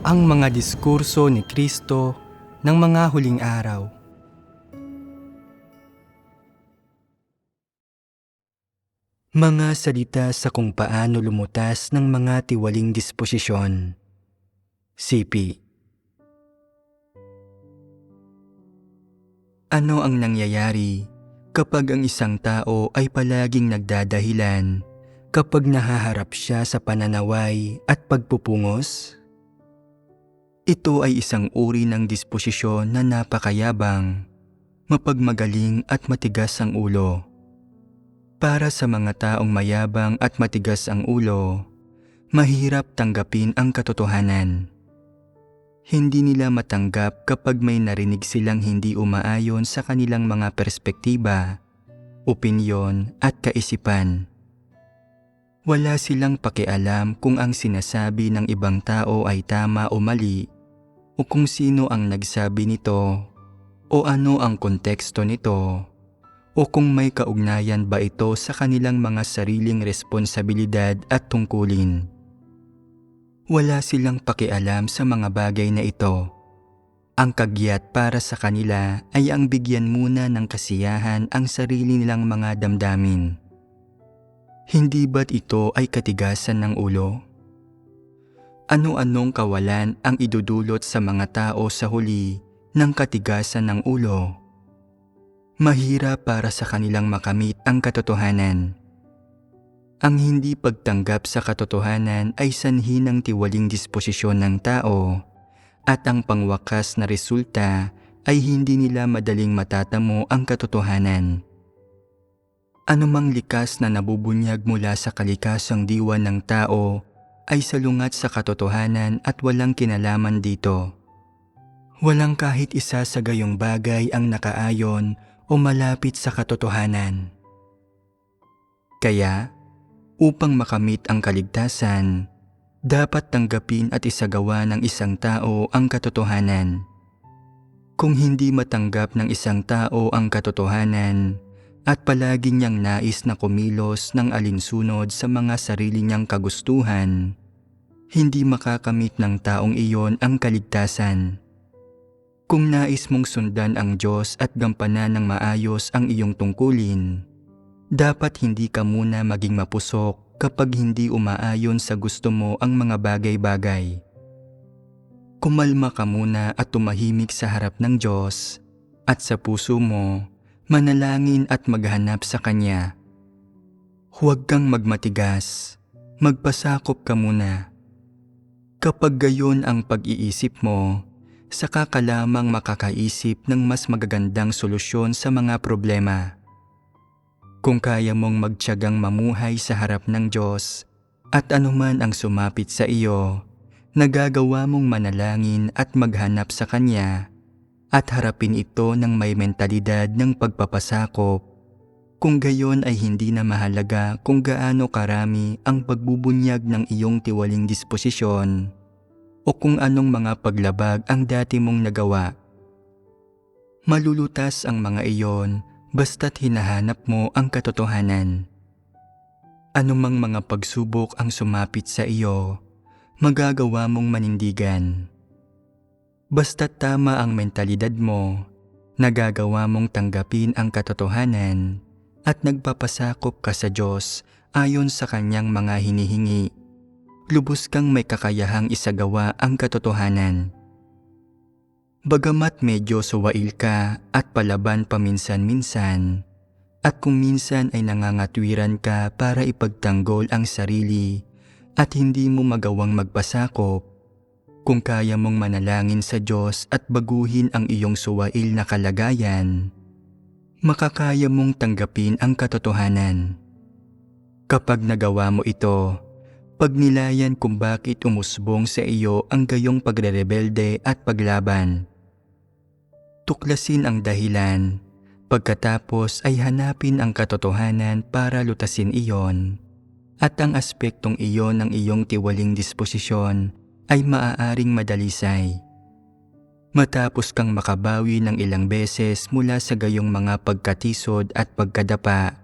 ang mga diskurso ni Kristo ng mga huling araw. Mga salita sa kung paano lumutas ng mga tiwaling disposisyon. Sipi Ano ang nangyayari kapag ang isang tao ay palaging nagdadahilan kapag nahaharap siya sa pananaway at pagpupungos? Ito ay isang uri ng disposisyon na napakayabang, mapagmagaling at matigas ang ulo. Para sa mga taong mayabang at matigas ang ulo, mahirap tanggapin ang katotohanan. Hindi nila matanggap kapag may narinig silang hindi umaayon sa kanilang mga perspektiba, opinyon at kaisipan. Wala silang pakialam kung ang sinasabi ng ibang tao ay tama o mali o kung sino ang nagsabi nito o ano ang konteksto nito o kung may kaugnayan ba ito sa kanilang mga sariling responsibilidad at tungkulin. Wala silang pakialam sa mga bagay na ito. Ang kagyat para sa kanila ay ang bigyan muna ng kasiyahan ang sarili nilang mga damdamin. Hindi ba't ito ay katigasan ng ulo? Ano-anong kawalan ang idudulot sa mga tao sa huli ng katigasan ng ulo? Mahirap para sa kanilang makamit ang katotohanan. Ang hindi pagtanggap sa katotohanan ay sanhi ng tiwaling disposisyon ng tao at ang pangwakas na resulta ay hindi nila madaling matatamo ang katotohanan. Anumang likas na nabubunyag mula sa kalikasang diwa ng tao ay salungat sa katotohanan at walang kinalaman dito. Walang kahit isa sa gayong bagay ang nakaayon o malapit sa katotohanan. Kaya, upang makamit ang kaligtasan, dapat tanggapin at isagawa ng isang tao ang katotohanan. Kung hindi matanggap ng isang tao ang katotohanan at palagi niyang nais na kumilos ng alinsunod sa mga sarili niyang kagustuhan, hindi makakamit ng taong iyon ang kaligtasan. Kung nais mong sundan ang Diyos at gampanan ng maayos ang iyong tungkulin, dapat hindi ka muna maging mapusok kapag hindi umaayon sa gusto mo ang mga bagay-bagay. Kumalma ka muna at tumahimik sa harap ng Diyos at sa puso mo, manalangin at maghanap sa Kanya. Huwag kang magmatigas, magpasakop ka muna. Kapag gayon ang pag-iisip mo, saka ka lamang makakaisip ng mas magagandang solusyon sa mga problema. Kung kaya mong magtiyagang mamuhay sa harap ng Diyos at anuman ang sumapit sa iyo, nagagawa mong manalangin at maghanap sa Kanya at harapin ito ng may mentalidad ng pagpapasakop. Kung gayon ay hindi na mahalaga kung gaano karami ang pagbubunyag ng iyong tiwaling disposisyon o kung anong mga paglabag ang dati mong nagawa. Malulutas ang mga iyon basta't hinahanap mo ang katotohanan. Anumang mga pagsubok ang sumapit sa iyo, magagawa mong manindigan. Basta't tama ang mentalidad mo, nagagawa mong tanggapin ang katotohanan at nagpapasakop ka sa Diyos ayon sa kanyang mga hinihingi. Lubos kang may kakayahang isagawa ang katotohanan. Bagamat medyo suwail ka at palaban paminsan-minsan, at kung minsan ay nangangatwiran ka para ipagtanggol ang sarili at hindi mo magawang magpasakop, kung kaya mong manalangin sa Diyos at baguhin ang iyong suwail na kalagayan, makakaya mong tanggapin ang katotohanan. Kapag nagawa mo ito, pagnilayan kung bakit umusbong sa iyo ang gayong pagrerebelde at paglaban. Tuklasin ang dahilan, pagkatapos ay hanapin ang katotohanan para lutasin iyon, at ang aspektong iyon ng iyong tiwaling disposisyon ay maaaring madalisay. Matapos kang makabawi ng ilang beses mula sa gayong mga pagkatisod at pagkadapa,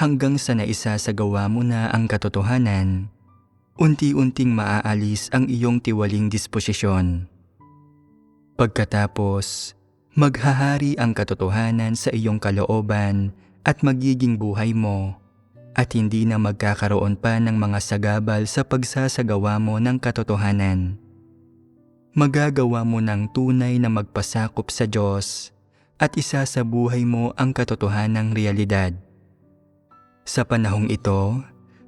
hanggang sa naisasagawa mo na ang katotohanan, unti-unting maaalis ang iyong tiwaling disposisyon. Pagkatapos, maghahari ang katotohanan sa iyong kalooban at magiging buhay mo at hindi na magkakaroon pa ng mga sagabal sa pagsasagawa mo ng katotohanan. Magagawa mo ng tunay na magpasakop sa Diyos at isa sa buhay mo ang katotohanang realidad. Sa panahong ito,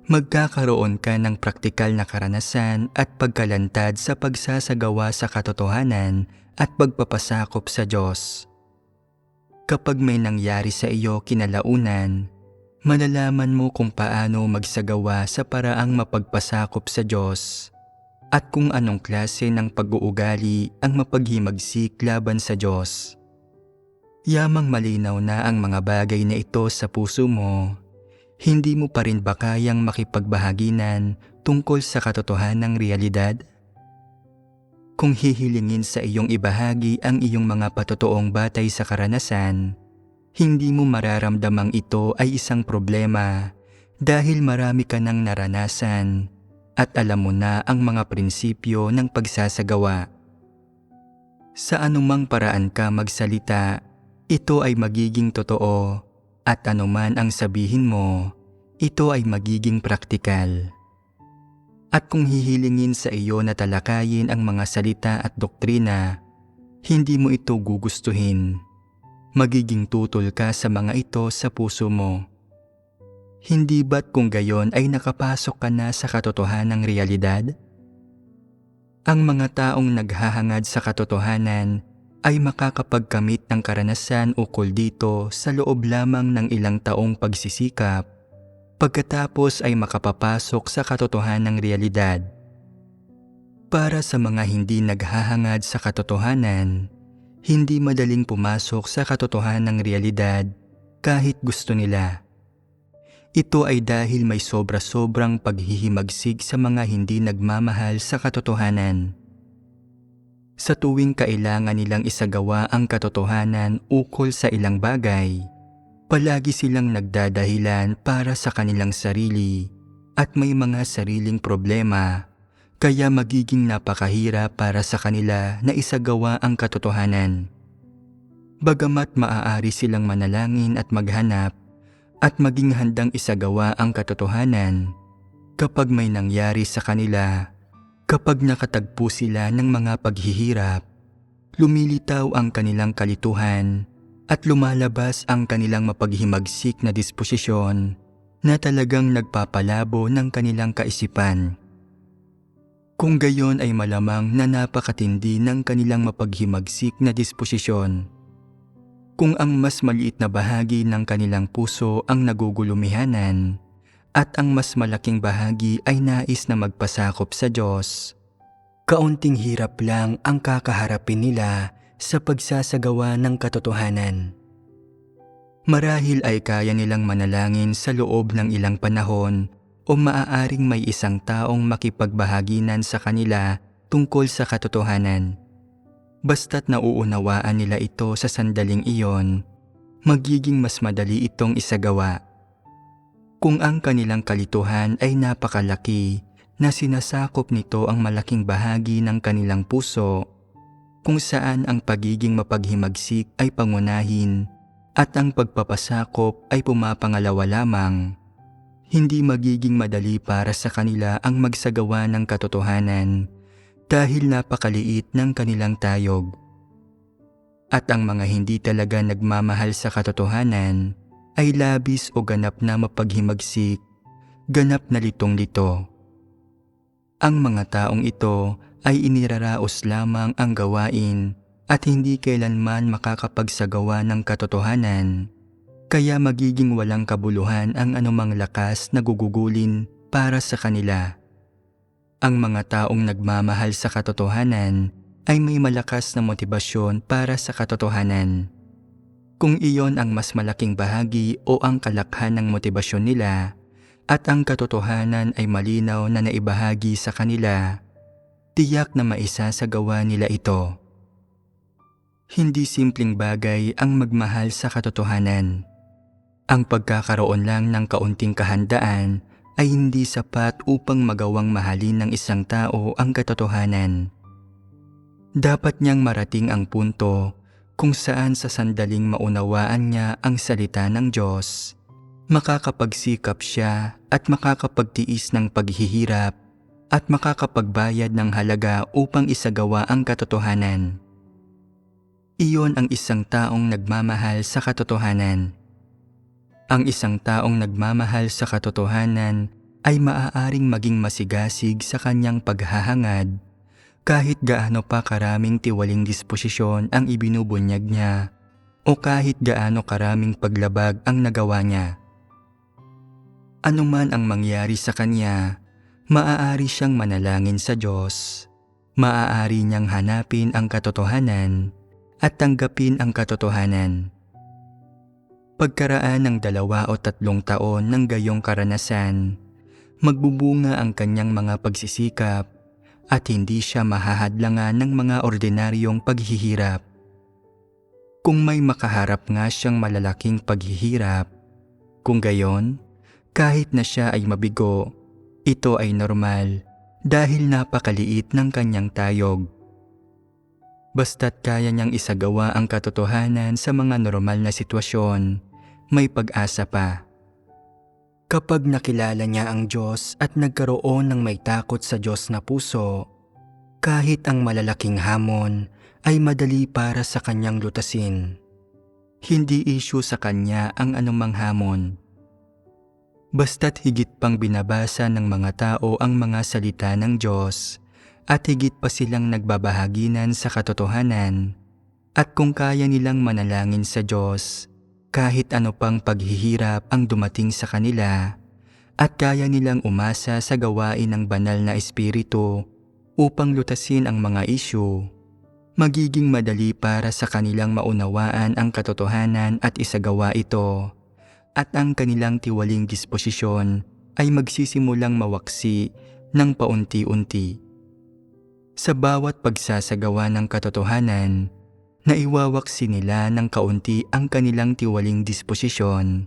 magkakaroon ka ng praktikal na karanasan at pagkalantad sa pagsasagawa sa katotohanan at pagpapasakop sa Diyos. Kapag may nangyari sa iyo kinalaunan, malalaman mo kung paano magsagawa sa paraang mapagpasakop sa Diyos at kung anong klase ng pag-uugali ang mapaghimagsik laban sa Diyos. Yamang malinaw na ang mga bagay na ito sa puso mo, hindi mo pa rin ba kayang makipagbahaginan tungkol sa katotohanang realidad? Kung hihilingin sa iyong ibahagi ang iyong mga patotoong batay sa karanasan, hindi mo mararamdamang ito ay isang problema dahil marami ka nang naranasan at alam mo na ang mga prinsipyo ng pagsasagawa. Sa anumang paraan ka magsalita, ito ay magiging totoo at anuman ang sabihin mo, ito ay magiging praktikal. At kung hihilingin sa iyo na talakayin ang mga salita at doktrina, hindi mo ito gugustuhin. Magiging tutol ka sa mga ito sa puso mo. Hindi ba't kung gayon ay nakapasok ka na sa katotohanang realidad? Ang mga taong naghahangad sa katotohanan ay makakapagkamit ng karanasan ukol dito sa loob lamang ng ilang taong pagsisikap pagkatapos ay makapapasok sa katotohanang realidad. Para sa mga hindi naghahangad sa katotohanan, hindi madaling pumasok sa katotohanang realidad kahit gusto nila. Ito ay dahil may sobra-sobrang paghihimagsig sa mga hindi nagmamahal sa katotohanan. Sa tuwing kailangan nilang isagawa ang katotohanan ukol sa ilang bagay, palagi silang nagdadahilan para sa kanilang sarili at may mga sariling problema kaya magiging napakahirap para sa kanila na isagawa ang katotohanan. Bagamat maaari silang manalangin at maghanap at maging handang isagawa ang katotohanan kapag may nangyari sa kanila, kapag nakatagpo sila ng mga paghihirap, lumilitaw ang kanilang kalituhan at lumalabas ang kanilang mapaghimagsik na disposisyon na talagang nagpapalabo ng kanilang kaisipan. Kung gayon ay malamang na napakatindi ng kanilang mapaghimagsik na disposisyon kung ang mas maliit na bahagi ng kanilang puso ang nagugulumihanan at ang mas malaking bahagi ay nais na magpasakop sa Diyos, kaunting hirap lang ang kakaharapin nila sa pagsasagawa ng katotohanan. Marahil ay kaya nilang manalangin sa loob ng ilang panahon o maaaring may isang taong makipagbahaginan sa kanila tungkol sa katotohanan. Basta't nauunawaan nila ito sa sandaling iyon, magiging mas madali itong isagawa. Kung ang kanilang kalituhan ay napakalaki na sinasakop nito ang malaking bahagi ng kanilang puso, kung saan ang pagiging mapaghimagsik ay pangunahin at ang pagpapasakop ay pumapangalawa lamang, hindi magiging madali para sa kanila ang magsagawa ng katotohanan dahil napakaliit ng kanilang tayog. At ang mga hindi talaga nagmamahal sa katotohanan ay labis o ganap na mapaghimagsik, ganap na litong-lito. Ang mga taong ito ay iniraraos lamang ang gawain at hindi kailanman makakapagsagawa ng katotohanan, kaya magiging walang kabuluhan ang anumang lakas na gugugulin para sa kanila. Ang mga taong nagmamahal sa katotohanan ay may malakas na motibasyon para sa katotohanan. Kung iyon ang mas malaking bahagi o ang kalakhan ng motibasyon nila at ang katotohanan ay malinaw na naibahagi sa kanila, tiyak na maisasagawa nila ito. Hindi simpleng bagay ang magmahal sa katotohanan. Ang pagkakaroon lang ng kaunting kahandaan ay hindi sapat upang magawang mahalin ng isang tao ang katotohanan. Dapat niyang marating ang punto kung saan sa sandaling maunawaan niya ang salita ng Diyos, makakapagsikap siya at makakapagtiis ng paghihirap at makakapagbayad ng halaga upang isagawa ang katotohanan. Iyon ang isang taong nagmamahal sa katotohanan. Ang isang taong nagmamahal sa katotohanan ay maaaring maging masigasig sa kanyang paghahangad kahit gaano pa karaming tiwaling disposisyon ang ibinubunyag niya o kahit gaano karaming paglabag ang nagawa niya. Ano man ang mangyari sa kanya, maaari siyang manalangin sa Diyos. Maaari niyang hanapin ang katotohanan at tanggapin ang katotohanan. Pagkaraan ng dalawa o tatlong taon ng gayong karanasan, magbubunga ang kanyang mga pagsisikap at hindi siya mahahadlangan ng mga ordinaryong paghihirap. Kung may makaharap nga siyang malalaking paghihirap, kung gayon, kahit na siya ay mabigo, ito ay normal dahil napakaliit ng kanyang tayog. Basta't kaya niyang isagawa ang katotohanan sa mga normal na sitwasyon, may pag-asa pa. Kapag nakilala niya ang Diyos at nagkaroon ng may takot sa Diyos na puso, kahit ang malalaking hamon ay madali para sa kanyang lutasin. Hindi issue sa kanya ang anumang hamon. Basta't higit pang binabasa ng mga tao ang mga salita ng Diyos at higit pa silang nagbabahaginan sa katotohanan at kung kaya nilang manalangin sa Diyos kahit ano pang paghihirap ang dumating sa kanila at kaya nilang umasa sa gawain ng banal na espiritu upang lutasin ang mga isyu, magiging madali para sa kanilang maunawaan ang katotohanan at isagawa ito at ang kanilang tiwaling disposisyon ay magsisimulang mawaksi ng paunti-unti. Sa bawat pagsasagawa ng katotohanan, naiwawaksi nila ng kaunti ang kanilang tiwaling disposisyon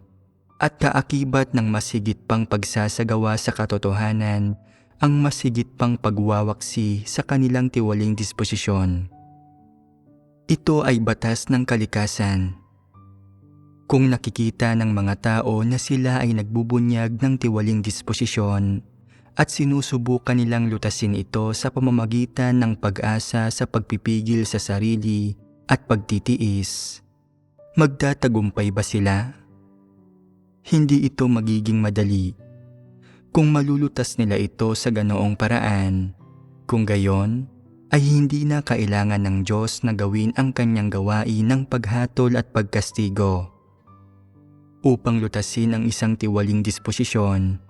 at kaakibat ng masigit pang pagsasagawa sa katotohanan ang masigit pang pagwawaksi sa kanilang tiwaling disposisyon. Ito ay batas ng kalikasan. Kung nakikita ng mga tao na sila ay nagbubunyag ng tiwaling disposisyon at sinusubukan nilang lutasin ito sa pamamagitan ng pag-asa sa pagpipigil sa sarili at pagtitiis, magtatagumpay ba sila? Hindi ito magiging madali. Kung malulutas nila ito sa ganoong paraan, kung gayon, ay hindi na kailangan ng Diyos na gawin ang kanyang gawain ng paghatol at pagkastigo. Upang lutasin ang isang tiwaling disposisyon,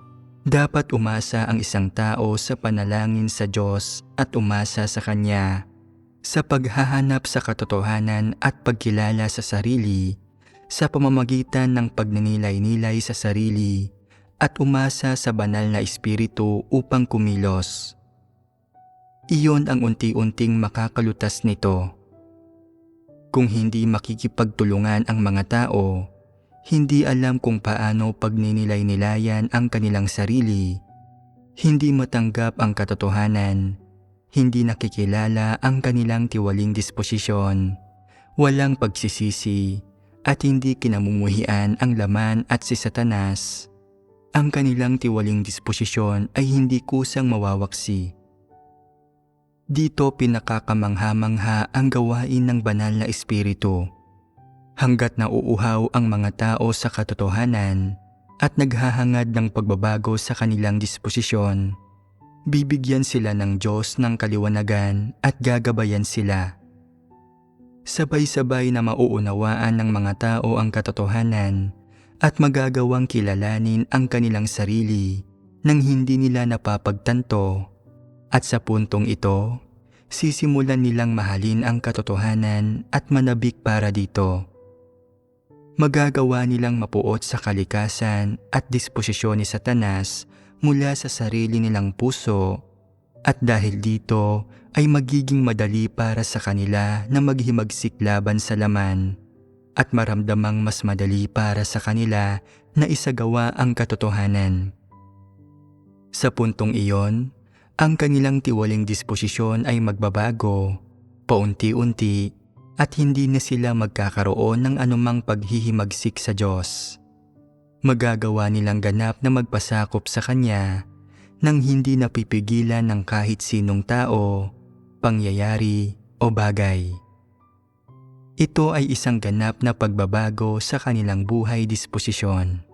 dapat umasa ang isang tao sa panalangin sa Diyos at umasa sa Kanya sa paghahanap sa katotohanan at pagkilala sa sarili sa pamamagitan ng pagninilay-nilay sa sarili at umasa sa banal na espiritu upang kumilos. Iyon ang unti-unting makakalutas nito. Kung hindi makikipagtulungan ang mga tao, hindi alam kung paano pagninilay-nilayan ang kanilang sarili, hindi matanggap ang katotohanan, hindi nakikilala ang kanilang tiwaling disposisyon, walang pagsisisi, at hindi kinamumuhian ang laman at si Satanas, ang kanilang tiwaling disposisyon ay hindi kusang mawawaksi. Dito pinakakamangha-mangha ang gawain ng banal na espiritu. Hanggat nauuhaw ang mga tao sa katotohanan at naghahangad ng pagbabago sa kanilang disposisyon, bibigyan sila ng Diyos ng kaliwanagan at gagabayan sila. Sabay-sabay na mauunawaan ng mga tao ang katotohanan at magagawang kilalanin ang kanilang sarili nang hindi nila napapagtanto at sa puntong ito, sisimulan nilang mahalin ang katotohanan at manabik para dito. Magagawa nilang mapuot sa kalikasan at disposisyon ni Satanas mula sa sarili nilang puso at dahil dito ay magiging madali para sa kanila na maghimagsik laban sa laman at maramdamang mas madali para sa kanila na isagawa ang katotohanan. Sa puntong iyon, ang kanilang tiwaling disposisyon ay magbabago, paunti-unti, at hindi na sila magkakaroon ng anumang paghihimagsik sa Diyos. Magagawa nilang ganap na magpasakop sa Kanya nang hindi napipigilan ng kahit sinong tao, pangyayari o bagay. Ito ay isang ganap na pagbabago sa kanilang buhay disposisyon.